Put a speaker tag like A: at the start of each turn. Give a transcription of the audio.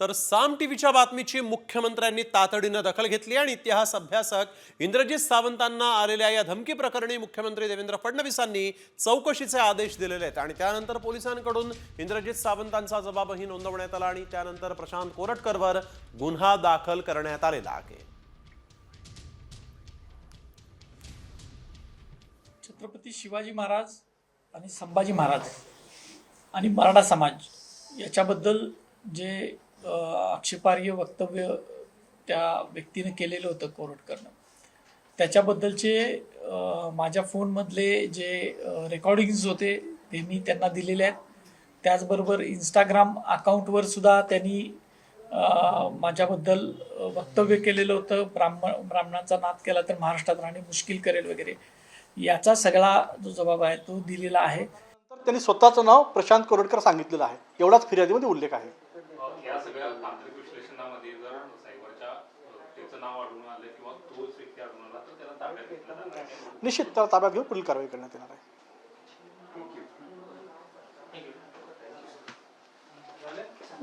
A: तर साम टीव्हीच्या बातमीची मुख्यमंत्र्यांनी तातडीनं दखल घेतली आणि इतिहास अभ्यासक इंद्रजित सावंतांना आलेल्या या धमकी प्रकरणी मुख्यमंत्री देवेंद्र फडणवीसांनी चौकशीचे आदेश दिलेले आहेत. आणि त्यानंतर पोलिसांकडून इंद्रजित सावंतांचा जबाबही नोंदवण्यात आला आणि त्यानंतर प्रशांत कोरटकरवर गुन्हा दाखल करण्यात आलेला आहे.
B: छत्रपती शिवाजी महाराज आणि संभाजी महाराज आणि मराठा समाज याच्याबद्दल जे आक्षेपार्ह वक्तव्य त्या व्यक्तीने केलेलं होतं कोरटकरनं त्याच्याबद्दलचे माझ्या फोनमधले जे रेकॉर्डिंग्स होते ते मी त्यांना दिलेले आहेत. त्याचबरोबर इंस्टाग्राम अकाउंटवर सुद्धा त्यांनी माझ्याबद्दल वक्तव्य केलेलं होतं. ब्राह्मण ब्राह्मणांचा नाद केला तर महाराष्ट्रात राहणे मुश्किल करेल वगैरे. याचा सगळा जो जबाब आहे तो दिलेला आहे.
C: त्यांनी स्वतःचं नाव प्रशांत कोरटकर सांगितलेलं आहे. एवढाच फिर्यादीमध्ये उल्लेख आहे.
D: सगळ्या तांत्रिक विश्लेषणामध्ये जर सायबरच्या त्याचं नाव आढळून आलं किंवा तोच व्यक्ती आढळून आला तर त्याला ताब्यात घेतला
C: निश्चित त्याला ताब्यात घेऊन पुढील कारवाई करण्यात येणार आहे.